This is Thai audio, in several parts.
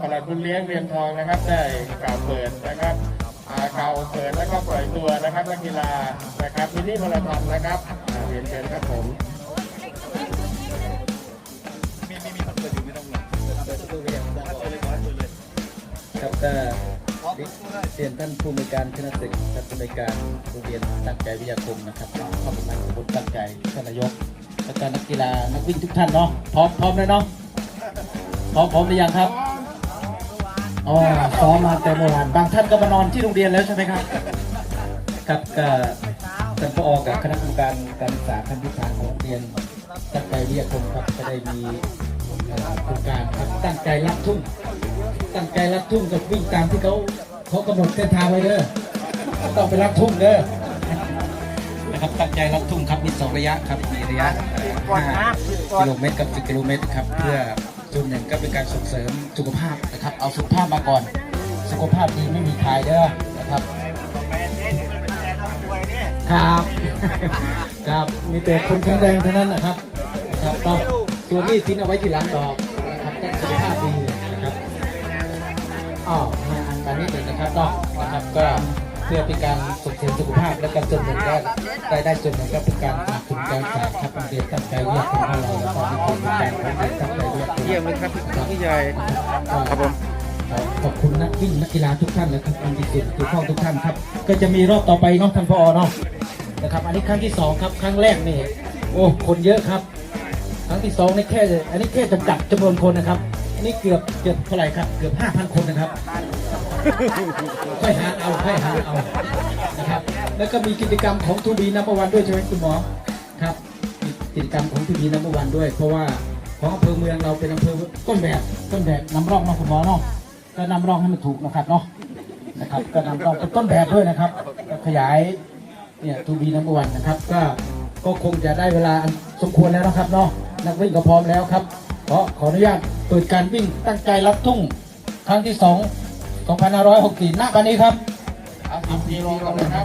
ปลัดบุญเลี้ยงเรียนทองนะครับ ได้กล่าวเปิดนะครับอ่ากล่าวเปิดแล้วก็ปล่อยตัวนะครับนักกีฬานะครับมินิมาราธอนนะครับอ่าเรียนเชิญครับผมครับก็เรียนท่านผู้อำนวยการคณะศึกท่านผู้อำนวยการโรงเรียนตั้งใจวิทยาคมนะครับขอบคุณมากทุกคนตั้งใจท่านนายกและการนักกีฬานักวิ่งทุกท่านเนาะพร้อมพร้อมเลยเนาะพร้อมพร้อมหรือยังครับ อ๋อซ้อมมาแต่โบราณบางท่านก็มานอนที่โรงเรียนแล้วใช่ไหมครับครับก็ท่านผอกับคณะกรรมการการศึกษาขั้นพื้นฐานของโรงเรียนตั้งใจวิทยาคมครับก็ได้มีเอ่อโครงการครับตั้งใจรักทุ่งตั้งใจรักทุ่งกับวิ่งตามที่เขาเขากำหนดเส้นทางไว้เด้อต้องไปรักทุ่งเด้อนะครับตั้งใจรักทุ่งครับมีสองระยะครับมีระยะ5กิโลเมตรกับ10กิโลเมตรครับเพื่อ ส่วนหนึ่งก็เป็นการส่งเสริมสุขภาพนะครับ เอาสุขภาพมาก่อน สุขภาพดีไม่มีขายเด้อนะครับครับครับมีแต่คนแข็งแรงเท่านั้นนะครับครับต้อส่วนนี้ทิ้นเอาไว้ที่หลังดอกนะครับแต้องสุขภาพดีนะครับอ๋อมาอันการนี้หนึ่งนะครับเนาะนะครับก็เพื่อเป็นการ เสริมสุขภาพและการส่วนหนึ่งก็รายได้ส่วนหนึ่งก็เป็นการสนับสนุนการศึกษาครับโรงเรียนตั้งใจเรียกคนของเราแล้วก็มีคนการของเรียนตั้งใจเรียกคนเยี่ยมเลยครับพี่ใหญ่ครับผมขอบคุณนักวิ่งนักกีฬาทุกท่านและทุกคนที่เกี่ยวข้องทุกท่านครับ ก็จะมีรอบต่อไปเนาะท่านพอเนาะนะครับ อันนี้ครั้งที่สองครับ ครั้งแรกนี่โอ้คนเยอะครับ ครั้งที่สองนี่แค่ อันนี้แค่จำกัดจำนวนคนนะครับอันนี้เกือบเกือบเท่าไหร่ครับ เกือบ5,000 คนนะครับ ค่อยหาเอาค่อยหาเอานะครับแล้วก็มีกิจกรรมของทูบีนัมเบอร์วันด้วยใช่ไหมคุณหมอครับกิจกรรมของทูบีนัมเบอร์วันด้วย เพราะว่าของอำเภอเมืองเราเป็นอำเภอต้นแบบต้นแบบนำร่องเนาะคุณหมอเนาะก็นำร่องให้มันถูกนะครับเนาะนะครับก็นำร่องเป็นต้นแบบด้วยนะครับขยายเนี่ยทูบีนัมเบอร์วันนะครับ ก็ก็คงจะได้เวลาสมควรแล้วนะครับเนาะนักวิ่งก็พร้อมแล้วครับขอขออนุญาตเปิดการวิ่งตั้งใจรับทุ่งครั้งที่สอง 2564ณบัดนี้ครับ10กิโลก่อนนะครับ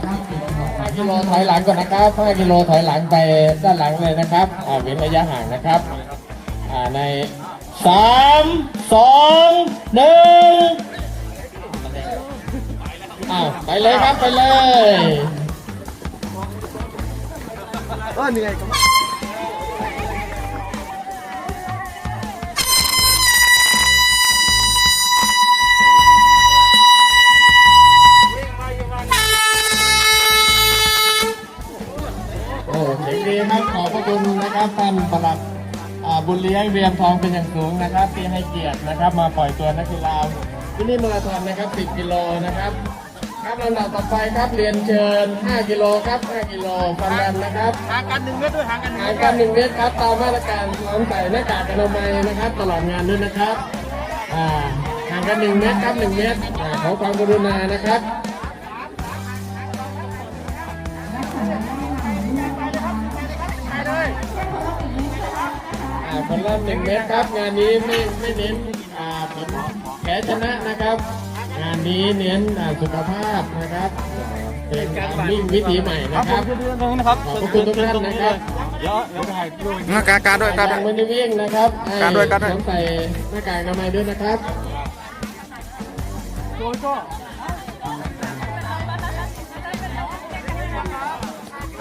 5กิโลถอยหลังก่อนนะครับ5กิโลถอยหลังไปด้านหลังเลยนะครับอ่าเว้นระยะห่างนะครับอ่าในสามสองหนึ่งอ้าวไปเลยครับไปเลยเออเหนื่อยกับ ท่านปลัดอ่าบุญเลี้ยงเรียมทองเป็นอย่างสูงนะครับ ที่ให้เกียรตินะครับ มาปล่อยตัวนักกีฬาที่นี่มาราธอนนะครับ 10 กิโลนะครับครับลำดับต่อไปครับเรียนเชิญ 5 กิโลครับ 5 กิโลฟันดันนะครับห่างกันหนึ่งเมตรด้วยห่างกันหนึ่งห่างกันหนึ่งเมตรครับตามมาตรการสวมใส่หน้ากากอนามัยนะครับ ตลอดงานด้วยนะครับอ่าห่างกันหนึ่งเมตรครับหนึ่งเมตรอ่าขอความกรุณานะครับ ละหนึ่งเมตรครับ งานนี้ไม่ไม่เน้นอ่าผลแพ้ชนะนะครับ งานนี้เน้นอ่าสุขภาพนะครับเป็นการวิ่งวิถีใหม่ครันะบครับผมคือตรงนี้นะครับขอบพระคุณทุกท่านนะครับเดี๋ยวเดี๋ยวถ่ายรูปการการด้วยการด้ยัวยงไม่ได้วิ่งนะครับให้การด้วยการด้วยสวมใส่หน้ากากอนามัยด้วยนะครับโดยก็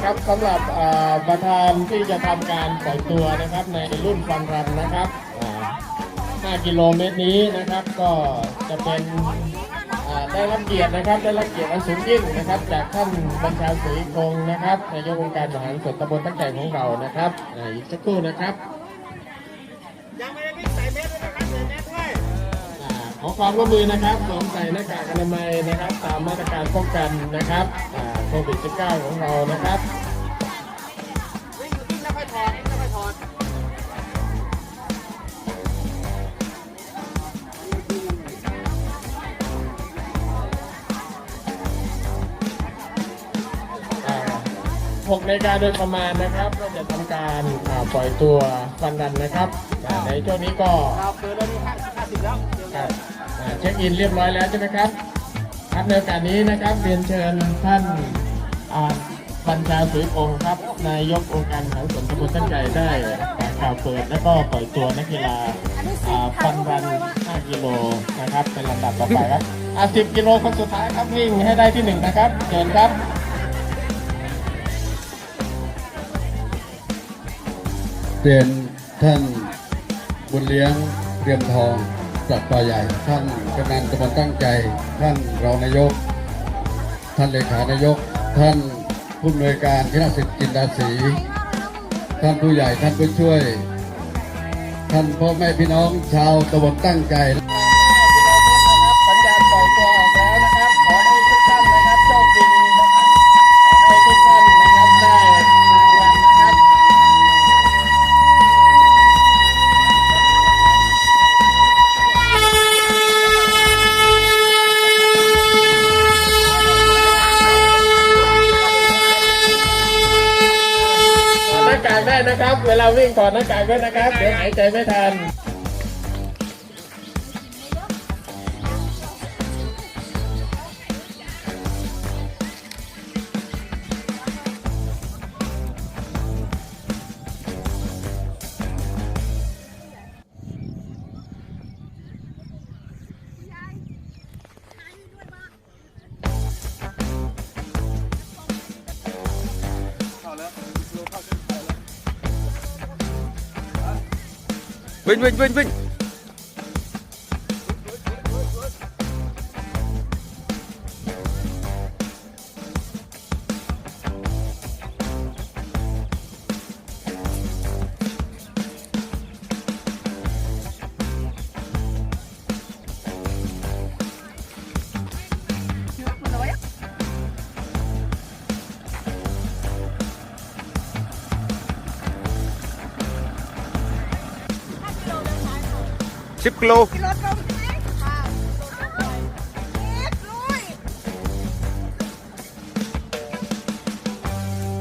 ครับสำหรับประธานที่จะทำการปล่อยตัวนะครับในรุ่นฟันรันนะครับ 5 กิโลเมตรนี้นะครับก็จะเป็นได้รับเกียรตินะครับได้รับเกียรติอันสูงยิ่งนะครับ จากท่านบัญชาศรีคงนะครับนายกองค์การบริหารส่วนตำบลตั้งใจของเรานะครับอีกสักครู่นะครับ ขอความร่วมมือนะครับสวมใส่หน้ากากอนามัยนะครับ ตามมาตรการป้องกันนะครับโควิด -19 ของเรานะครับ นาฬิกาโดยประมาณนะครับก็จะทำการอ่าปล่อยตัวฟันดันนะครับอ่าในช่วงนี้ก็เราเกินแล้วนี่ห้าห้าสิบแล้วเดี๋ยวอ่าอ่าเช็คอินเรียบร้อยแล้วใช่ไหมครับครับในโอกาสนี้นะครับเรียนเชิญท่านอ่าบัญชาสุริพงศ์ครับนายกองค์การบริหารส่วนตำบลตั้งใจได้ฝากคกล่าวเปิดและก็ปล่อยตัวนักกีฬาอ่าฟันรัน 5 กิโลนะครับเป็นลำดับต่อไปครับอ่า10 กิโลคนสุดท้ายครับวิ่งให้ได้ที่หนึ่งนะครับเชิญครับ เรียนท่านบุญเลี้ยงเรียมทองจัดป่าใหญ่ ท่านกำนันตะบนตั้งใจ ท่านรองนายก ท่านเลขานายก ท่านผู้อำนวยการคณะสิทธิ์จินดาศรีท่านผู้ใหญ่ท่านผู้ช่วย ท่านพ่อแม่พี่น้องชาวตะบนตั้งใจ นะครับ เวลาวิ่งถอดหน้ากากด้วยนะครับ เดี๋ยวหายใจไม่ทัน วิ่งวิ่ง สิบกิโลรถลงใช่ไหมค่ะ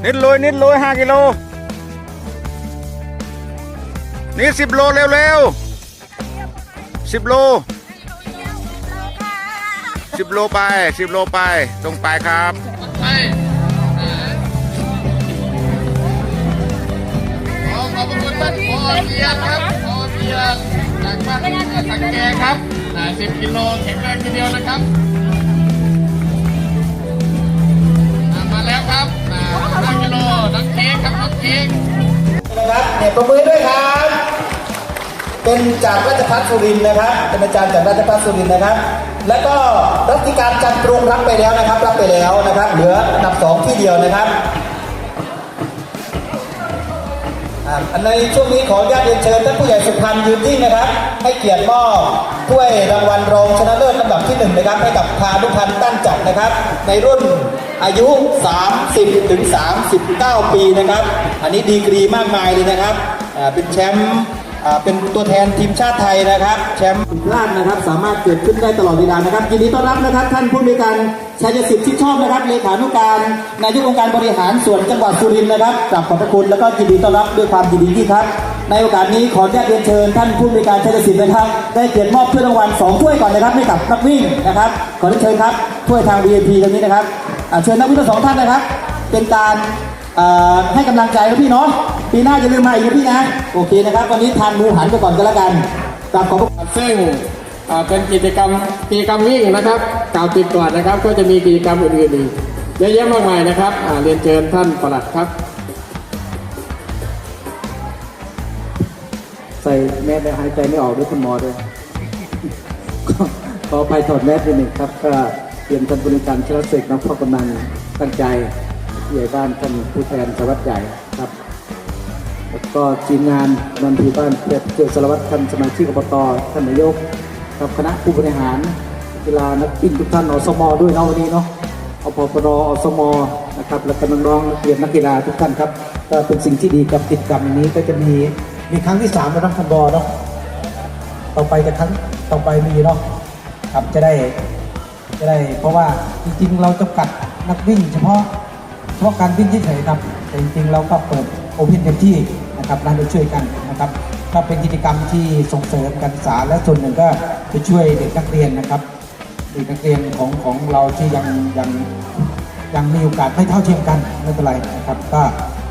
เอ็ดลุยนิดลยนิดโลยห้ากิโล นี่สิบโลเร็วเร็วสิบโลสิบโลไปสิบโลไป ตรงไปครับ สังแกครับอ่า10กิโลแข็งแรงทีเดียวนะครับมาแล้วครับอ่า5กิโลน้องเค้กครับน้องเค้กนะครับเนี่ยประมือด้วยครับ เป็นจากราชพัฒสุรินนะครับ เป็นอาจารย์จากราชพัฒสุรินนะครับ แล้วก็รัติการจันทรุงรับไปแล้วนะครับ รับไปแล้วนะครับ เหลืออันดับสองที่เดียวนะครับ ในช่วงนี้ขออนุญาตเรียนเชิญท่านผู้ใหญ่สุพรรณยืนที่นะครับ ให้เกียรติมอบถ้วยรางวัลรองชนะเลิศลำดับที่หนึ่งนะครับให้กับพานุพันธ์ตั้นจัดนะครับ ในรุ่นอายุ 30ถึง39 ปีนะครับ อันนี้ดีกรีมากมายเลยนะครับเป็นแชมป์ เป็นตัวแทนทีมชาติไทยนะครับ แชมป์พลาดนะครับ สามารถเกิดขึ้นได้ตลอดเวลานะครับยินดีต้อนรับนะครับ ท่านผู้มีการชัยสิทธิ์ที่ชอบนะครับเลขานุการนายกองค์การบริหารส่วนจังหวัดสุรินทร์นะครับกราบขอบพระคุณแล้วก็ยินดีต้อนรับด้วยความยินดียิ่ครับ ในโอกาสนี้ขออนุญาตเรียนเชิญ ท่านผู้มีการชัยสิทธิ์นะครับ ได้เกียรติมอบถ้วยรางวัลสองถ้วยก่อนนะครับให้กับนักวิ่งนะครับ ขอเรียนเชิญครับถ้วยทาง VIP ตรงนี้นะครับเชิญนักวิ่งทั้งสองท่านนะครับ เป็นการให้กำลังใจนะพี่เนาะ ปีหน้าอย่าลืมมาอีกนะพี่นะ โอเคนะครับ วันนี้ทานหมูหันไปก่อนก็แล้วกันกราบขอบพระคุณซึ่งอ่าเป็นกิจกรรมกิจกรรมวิ่งนะครับกล่าวติดก่อนนะครับ ก็จะมีกิจกรรมอื่นๆอีกเยอะแยะมากมายนะครับอ่าเรียนเชิญท่านปลัดครับ ใส่แมสแล้วหายใจไม่ออกด้วยคุณหมอด้วยก็ขอไปถอดแมสนิดหนึ่งครับก็เตรียมท่านบริการชลเสกน้องพ่อกำนันตั้งใจผู้ใหญ่บ้านท่านผู้แทนสารวัตรใหญ่ครับแล้ว ก็ทีมงานนันทีบ้านเพื่อเจอสารวัตรท่านสมาชิกอบตท่านนายกกับคณะผู้บริหารกีฬานักบินทุกท่านอสมด้วยเนาะวันนี้เนาะอพปรอสมนะครับแล้วก็น้องๆนักเรียนนักกีฬาทุกท่านครับก็เป็นสิ่งที่ดีกับกิจกรรมนี้ก็จะมีมีครั้งที่สามแล้วนะคันบอเนาะต่อไปจะครั้งต่อไปมีเนาะครับจะได้จะได้ เพราะว่าจริงๆ เราจำกัดนักวิ่ง เฉพาะเฉพาะการวิ่งเฉยๆครับแต่จริงๆเราก็เปิดโอเพนเต็มที่ นะครับนั่นไปช่วยกันนะครับก็เป็นกิจกรรมที่ส่งเสริมการศึกษาและส่วนหนึ่งก็ไปช่วยเด็กนักเรียนนะครับเด็กนักเรียนของของเราที่ยังยังยังมีโอกาสไม่เท่าเทียมกันไม่เป็นไรนะครับ ก็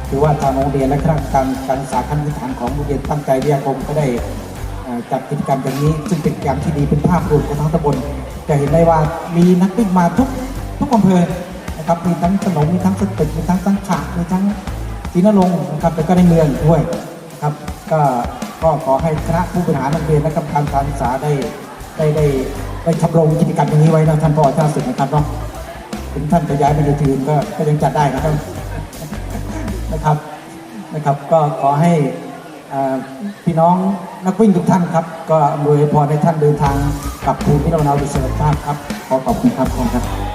คือว่าทางโรงเรียนและคณะกรรมการการศึกษาขั้นพื้นฐานของโรงเรียนตั้งใจวิทยาคมก็ได้จัดกิจกรรมอย่างนี้ ซึ่งเป็นกิจกรรมที่ดีเป็นภาพรวมของทั้งตำบลจะเห็นได้ว่ามีนักวิ่งมาทุกทุกอำเภอนะครับมีทั้งขนมมีทั้งสตึกมีทั้งสังขะมีทั้ง ศรีนรงค์นะครับแล้วก็ในเมืองด้วยนะครับก็ก็ขอให้คณะผู้บริหารโรงเรียนและกรรมการการศึกษาได้ได้ได้ได้ทำรงกิจกรรมอย่างนี้ไว้นะท่านผอท่านสุดนะครับเนาะถึงท่านจะย้ายไปอยู่ที่อื่นก็ก็ยังจัดได้นะครับนะครับนะครับ ก็ขอให้พี่น้องนักวิ่งทุกท่านครับ ก็อำนวยพรให้ท่านเดินทางกลับภูมิลำเนาโดยสวัสดิภาพครับขอขอบคุณครับขอบคุณครับ